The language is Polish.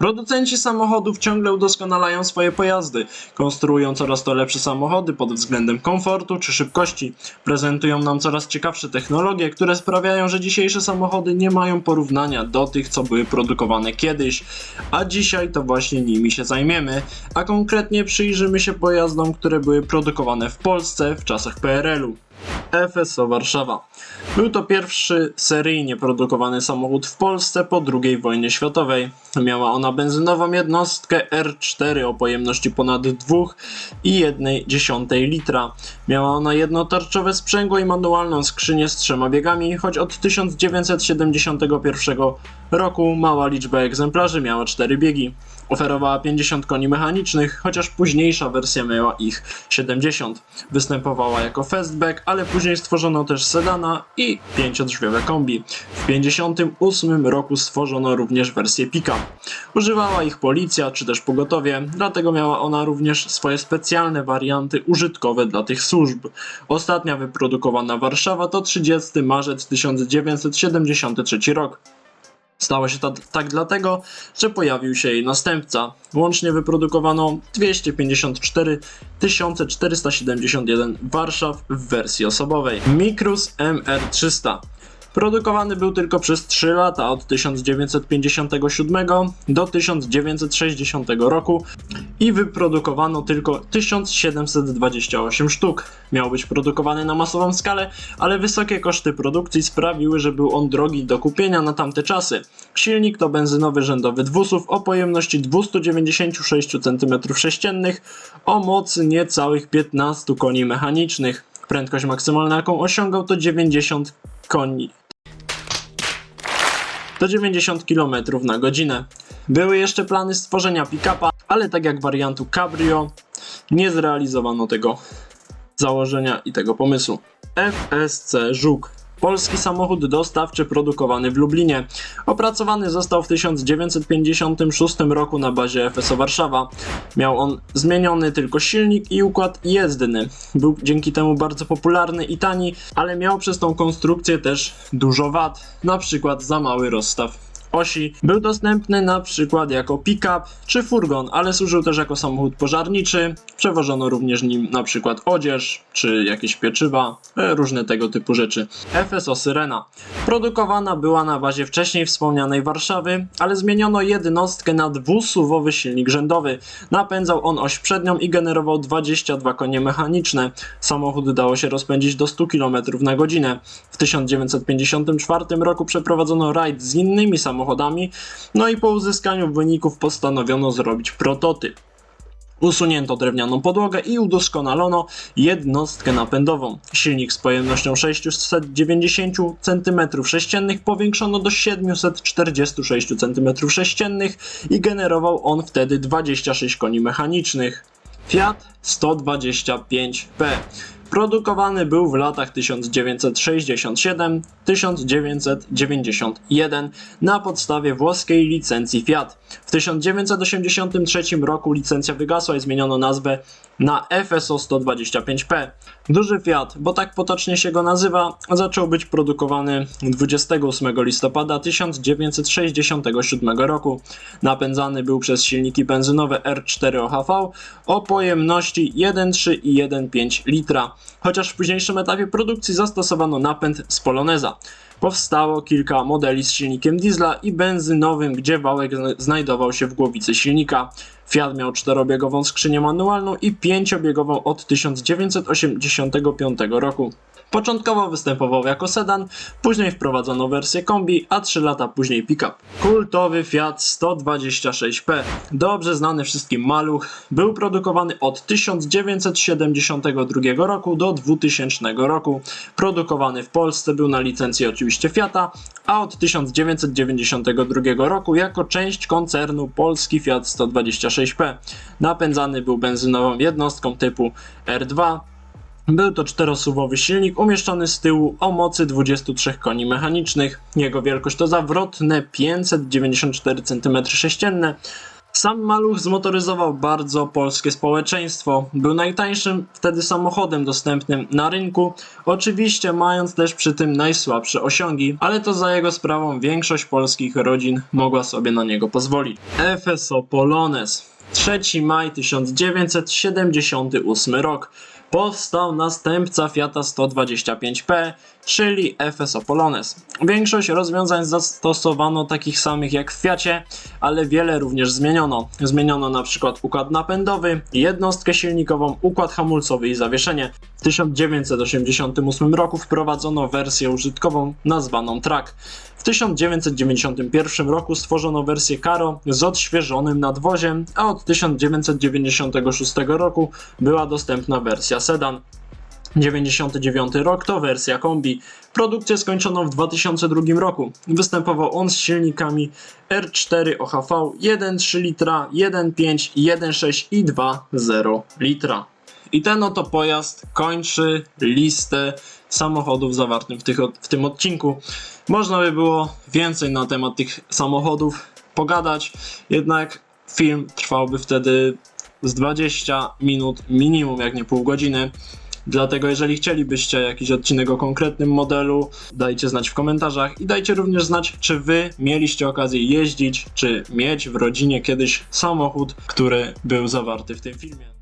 Producenci samochodów ciągle udoskonalają swoje pojazdy, konstruują coraz to lepsze samochody pod względem komfortu czy szybkości, prezentują nam coraz ciekawsze technologie, które sprawiają, że dzisiejsze samochody nie mają porównania do tych, co były produkowane kiedyś, a dzisiaj to właśnie nimi się zajmiemy, a konkretnie przyjrzymy się pojazdom, które były produkowane w Polsce w czasach PRL-u. FSO Warszawa. Był to pierwszy seryjnie produkowany samochód w Polsce po II wojnie światowej. Miała ona benzynową jednostkę R4 o pojemności ponad 2,1 litra. Miała ona jednotarczowe sprzęgło i manualną skrzynię z trzema biegami, choć od 1971 roku mała liczba egzemplarzy miała 4 biegi. Oferowała 50 koni mechanicznych, chociaż późniejsza wersja miała ich 70. Występowała jako fastback, ale później stworzono też sedana i pięciodrzwiowe kombi. W 1958 roku stworzono również wersję pick-up. Używała ich policja czy też pogotowie, dlatego miała ona również swoje specjalne warianty użytkowe dla tych służb. Ostatnia wyprodukowana Warszawa to 30 marzec 1973 rok. Stało się to tak dlatego, że pojawił się jej następca. Łącznie wyprodukowano 254 471 Warszaw w wersji osobowej. Mikrus MR300. Produkowany był tylko przez 3 lata od 1957 do 1960 roku i wyprodukowano tylko 1728 sztuk. Miał być produkowany na masową skalę, ale wysokie koszty produkcji sprawiły, że był on drogi do kupienia na tamte czasy. Silnik to benzynowy rzędowy dwusów o pojemności 296 cm3 o mocy niecałych 15 koni mechanicznych. Prędkość maksymalna jaką osiągał to 90 koni do 90 km na godzinę. Były jeszcze plany stworzenia pick-upa, ale tak jak wariantu Cabrio, nie zrealizowano tego założenia i tego pomysłu. FSC Żuk Polski samochód dostawczy produkowany w Lublinie. Opracowany został w 1956 roku na bazie FSO Warszawa. Miał on zmieniony tylko silnik i układ jezdny. Był dzięki temu bardzo popularny i tani, ale miał przez tą konstrukcję też dużo wad, na przykład za mały rozstaw osi. Był dostępny na przykład jako pick-up czy furgon, ale służył też jako samochód pożarniczy. Przewożono również nim na przykład odzież czy jakieś pieczywa, e, różne tego typu rzeczy. FSO Syrena. Produkowana była na bazie wcześniej wspomnianej Warszawy, ale zmieniono jednostkę na dwusuwowy silnik rzędowy. Napędzał on oś przednią i generował 22 konie mechaniczne. Samochód dało się rozpędzić do 100 km na godzinę. W 1954 roku przeprowadzono rajd z innymi samochodami samochodami, no i po uzyskaniu wyników postanowiono zrobić prototyp. Usunięto drewnianą podłogę i udoskonalono jednostkę napędową. Silnik z pojemnością 690 cm3 powiększono do 746 cm3 i generował on wtedy 26 koni mechanicznych. Fiat 125P. Produkowany był w latach 1967-1991 na podstawie włoskiej licencji Fiat. W 1983 roku licencja wygasła i zmieniono nazwę na FSO 125P. Duży Fiat, bo tak potocznie się go nazywa, zaczął być produkowany 28 listopada 1967 roku. Napędzany był przez silniki benzynowe R4 OHV o pojemności 1,3 i 1,5 litra, chociaż w późniejszym etapie produkcji zastosowano napęd z Poloneza. Powstało kilka modeli z silnikiem diesla i benzynowym, gdzie wałek zna- znajdował się w głowicy silnika. Fiat miał czterobiegową skrzynię manualną i pięciobiegową od 1985 roku. Początkowo występował jako sedan, później wprowadzono wersję kombi, a 3 lata później pick-up. Kultowy Fiat 126P, dobrze znany wszystkim maluch, był produkowany od 1972 roku do 2000 roku. Produkowany w Polsce był na licencji oczywiście Fiata, a od 1992 roku jako część koncernu Polski Fiat 126P. Napędzany był benzynową jednostką typu R2, był to czterosuwowy silnik umieszczony z tyłu o mocy 23 koni mechanicznych. Jego wielkość to zawrotne 594 cm3, Sam maluch zmotoryzował bardzo polskie społeczeństwo. Był najtańszym wtedy samochodem dostępnym na rynku, oczywiście mając też przy tym najsłabsze osiągi, ale to za jego sprawą większość polskich rodzin mogła sobie na niego pozwolić. FSO Polones 3 maj 1978 rok. Powstał następca Fiata 125P, czyli FSO Polones. Większość rozwiązań zastosowano takich samych jak w Fiacie, ale wiele również zmieniono. Zmieniono na przykład układ napędowy, jednostkę silnikową, układ hamulcowy i zawieszenie. W 1988 roku wprowadzono wersję użytkową nazwaną Track. W 1991 roku stworzono wersję Caro z odświeżonym nadwoziem, a od 1996 roku była dostępna wersja sedan. 99 rok to wersja kombi. Produkcję skończono w 2002 roku. Występował on z silnikami R4 OHV 1,3 litra, 1,5, 1,6 i 2,0 litra. I ten oto pojazd kończy listę samochodów zawartym w, tych, w tym odcinku. Można by było więcej na temat tych samochodów pogadać, jednak film trwałby wtedy z 20 minut minimum, jak nie pół godziny. Dlatego jeżeli chcielibyście jakiś odcinek o konkretnym modelu, dajcie znać w komentarzach i dajcie również znać, czy wy mieliście okazję jeździć, czy mieć w rodzinie kiedyś samochód, który był zawarty w tym filmie.